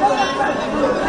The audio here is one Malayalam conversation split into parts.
¡Vamos! ¡Vamos! ¡Vamos!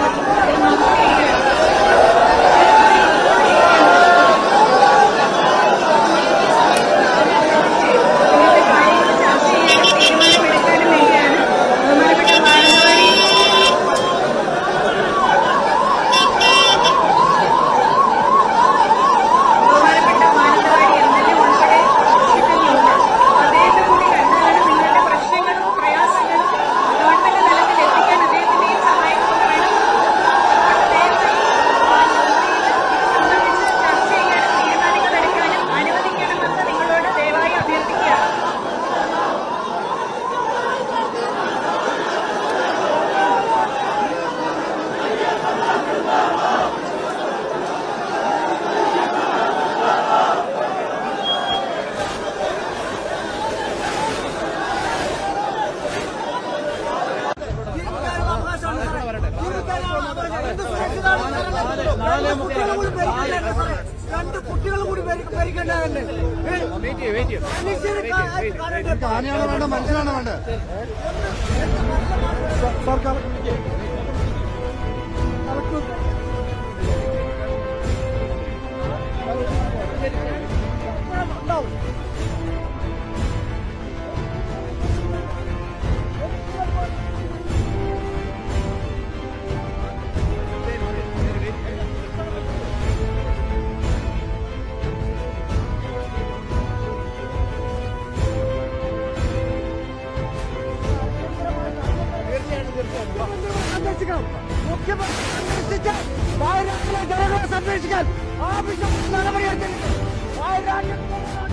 സംരക്ഷിക്കാൻ ആവശ്യം നടപടിയെടുത്തിട്ടുണ്ട് വയനാട്ടിൽ ബഹുമാനപ്പെട്ട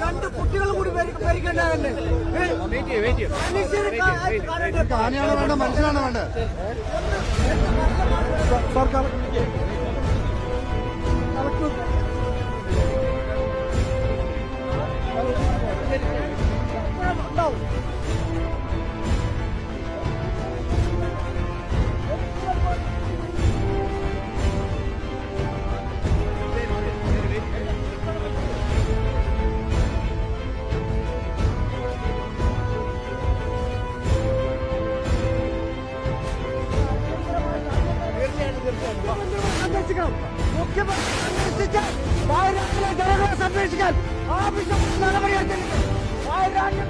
രണ്ട് കുട്ടികളും കൂടി പരിക്കേണ്ടതല്ലേ താനെയാണ് വേണ്ട മനുഷ്യനാണ് വേണ്ടത് സർക്കാർ കളക്ടർ Michigan. മുഖ്യമന്ത്രി സൃഷ്ടിച്ച വയനാട്ടിലെ ജനങ്ങളെ സംരക്ഷിക്കാൻ ആവശ്യം നടപടിയെടുത്തിരിക്കും വയനാട്ടിൽ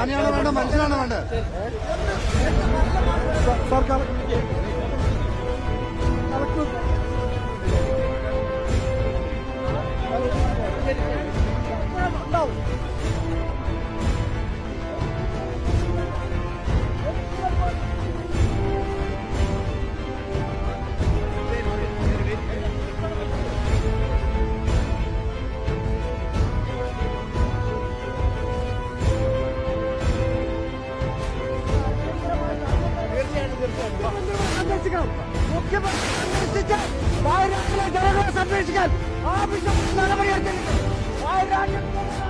ആനയാണോ വേണ്ട മനുഷ്യനാണോ വേണ്ടത്. സംരക്ഷിക്കണം മുഖ്യമന്ത്രി സംരക്ഷിച്ച് വയനാട്ടിലെ ജനങ്ങളെ സംരക്ഷിക്കാൻ ആവശ്യം നടപടിയെടുത്തിട്ടുണ്ട് വയനാട്ടിൽ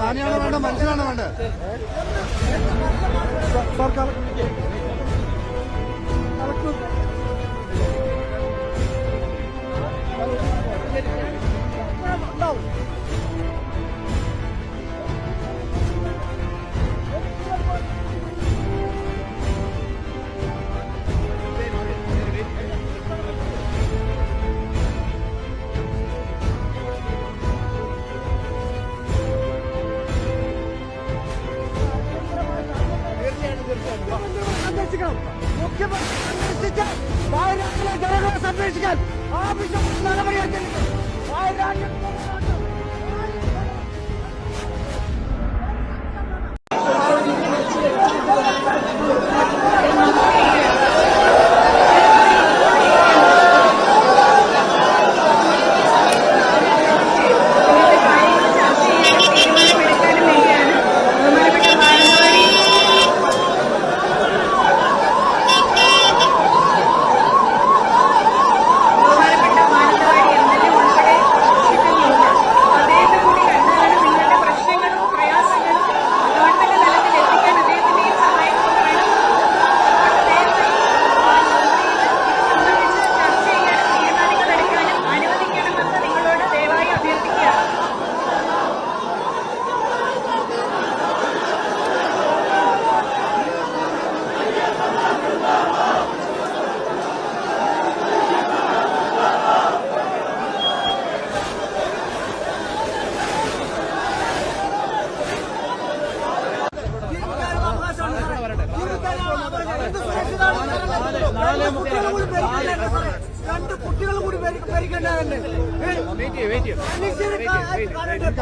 ആനയാണ് വേണ്ട മനുഷ്യനാണ് വേണ്ട സർക്കാർ Portekal മുഖ്യമന്ത്രി രാജ്യത്തെ ജനങ്ങളെ സംരക്ഷിക്കാൻ ആവശ്യമുള്ള നടപടിയെടുത്തിരിക്കും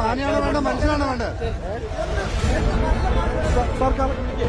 ആനയാണോ വേണ്ട മനുഷ്യനാണോ വേണ്ടത് കടലിന്റെ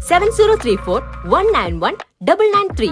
seven zero three four one nine one double nine three